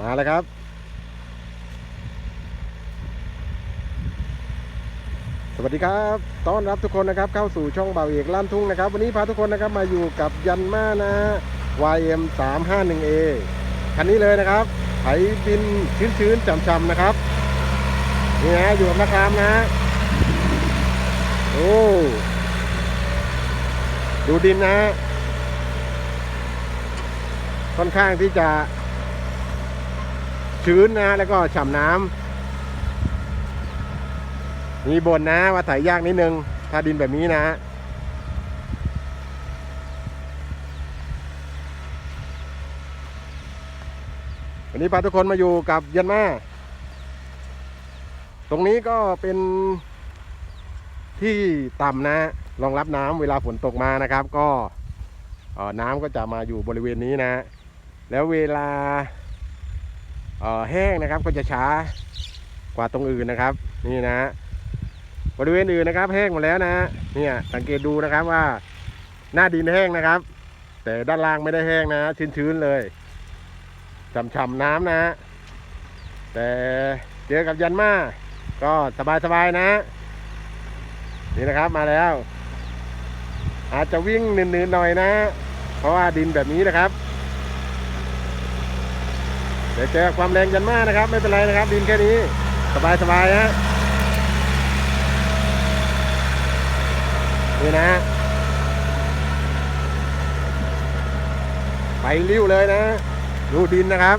มาแล้วครับ สวัสดีครับ ต้อนรับทุกคนนะครับ เข้าสู่ช่องเบาเอกลั่นทุ่งนะครับ วันนี้พาทุกคนนะครับมาอยู่กับยันมานะ YM 3 5 1 A คันนี้เลยนะครับไถดินชื้นๆจำๆนะครับนี่นะอยู่กับนักรามนะโอ้ดูดินนะค่อนข้างที่จะ ชื้นนะ แล้วก็ฉ่ำน้ำมีบนนะว่าไถยากนิดนึง ถ้าดินแบบนี้นะวันนี้พาทุกคนมาอยู่กับยันมาตรงนี้ก็เป็นที่ต่ำนะรองรับน้ำเวลาฝนตกมานะครับ ก็น้ำก็จะมาอยู่บริเวณนี้นะ แล้วเวลา แห้งนะครับก็จะช้ากว่าตรงอื่นนะครับ นี่นะบริเวณอื่นนะครับ แห้งหมดแล้วนะเนี่ยสังเกตดูนะครับว่า หน้าดินแห้งนะครับ แต่ด้านล่างไม่ได้แห้งนะชื้นๆเลยฉ่ำๆน้ำนะ แต่เจอกับยันมาก็สบายๆนะ นี่นะครับมาแล้ว อาจจะวิ่งหนืนๆหน่อยนะ เพราะว่าดินแบบนี้นะครับ ดี๋ยวเจอความแรงยันมากนะครับ ไม่เป็นไรนะครับ ดินแค่นี้ สบายสบายฮนะนี่นะไปริ้วเลยนะ ดูดินนะครับ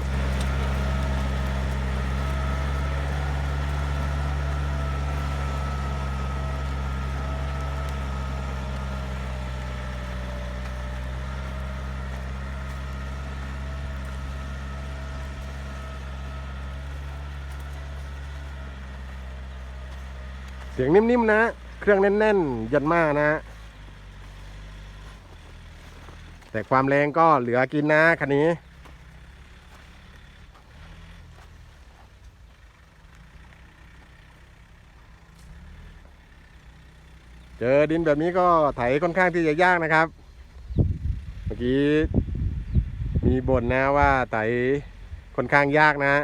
สียงนิ่มๆนะ เครื่องแน่นๆ ยันมานะ แต่ความแรงก็เหลือกินนะคันนี้ เจอดินแบบนี้ก็ไถค่อนข้างที่จะยากนะครับ เมื่อกี้มีบ่นนะว่าไถค่อนข้างยากนะ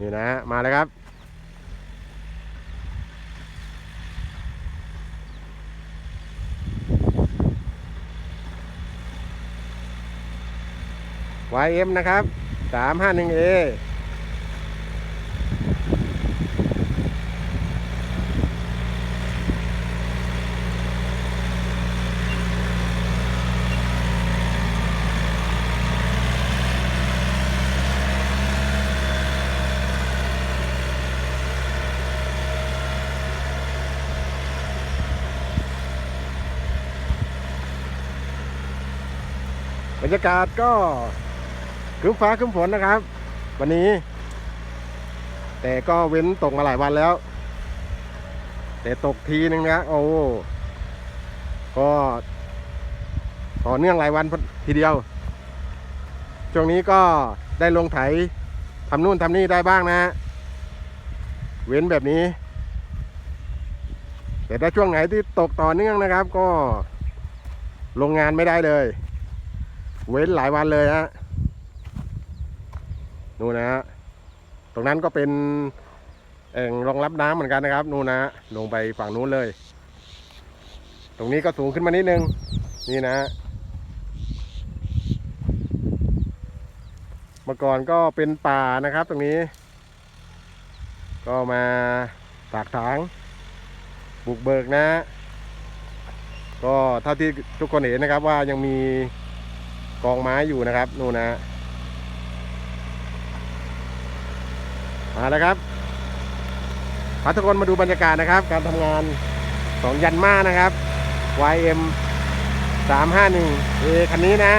นี่นะฮะมาแล้วครับ YM นะครับ 351A บรรยากาศก็คึ้มฟ้าคึ้มฝนนะครับ วันนี้ แต่ก็เว้นตกมาหลายวันแล้ว แต่ตกทีนึงนะโอ้ก็ต่อเนื่องหลายวันทีเดียว ช่วงนี้ก็ได้ลงไถทำนู่นทำนี่ได้บ้างนะเว้นแบบนี้ แต่ถ้าช่วงไหนที่ตกต่อเนื่องนะครับ ก็ลงงานไม่ได้เลย เว้นหลายวันเลยฮะนู่นนะฮะตรงนั้นก็เป็นแอ่งรองรับน้ำเหมือนกันนะครับนู่นนะฮะลงไปฝั่งนู้นเลย ตรงนี้ก็สูงขึ้นมานิดนึง นี่นะฮะเมื่อก่อนก็เป็นป่านะครับ ตรงนี้ ก็มาตากถาง บุกเบิกนะ ก็เท่าที่ทุกคนเห็นนะครับว่ายังมี กองไม้อยู่นะครับนู่นนะมาแล้วครับพาทุกคนมาดูบรรยากาศนะครับ การทำงานของยันมานะครับ YM 351 A คันนี้นะ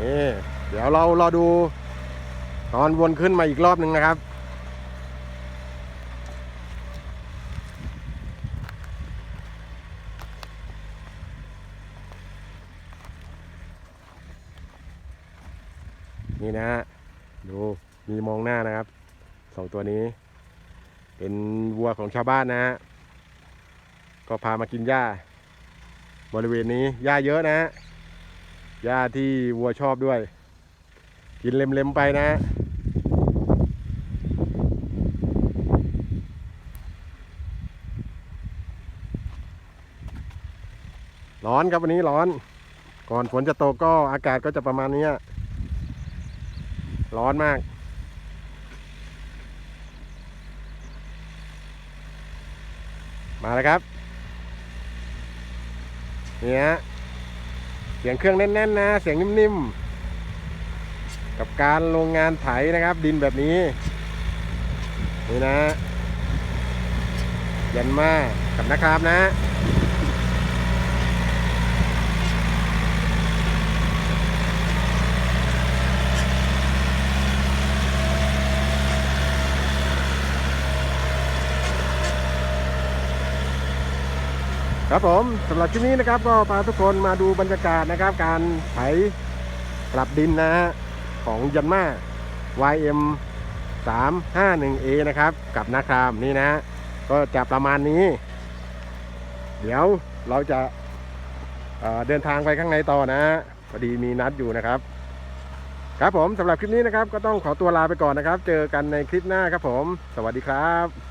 นี่เดี๋ยวเรารอดูตอนวนขึ้นมาอีกรอบหนึ่งนะครับ นี่นะฮะดูมีมองหน้านะครับสองตัวนี้ เป็นวัวของชาวบ้านนะฮะก็พามากินหญ้า บริเวณนี้หญ้าเยอะนะฮะ หญ้าที่วัวชอบด้วย กินเล็มๆไปนะฮะร้อนครับวันนี้ร้อน ก่อนฝนจะตกก็อากาศก็จะประมาณนี้ร้อนมากมาแล้วครับ นี่ฮะ เสียงเครื่องแน่นๆนะ เสียงนิ่มๆ กับการลงงานไถนะครับ ดินแบบนี้ นี่นะ ยันมากับนะครับนะ ครับผมสำหรับคลิปนี้นะครับก็พาทุกคนมาดูบรรยากาศนะครับ การไถปรับดินนะฮะของยันมา YM 351A นะครับกับนาครามนี่นะฮะก็จะประมาณนี้ เดี๋ยวเราจะเเดินทางไปข้างในต่อนะฮะพอดีมีนัดอยู่นะครับ ครับผมสำหรับคลิปนี้นะครับ ก็ต้องขอตัวลาไปก่อนนะครับ เจอกันในคลิปหน้าครับผม สวัสดีครับ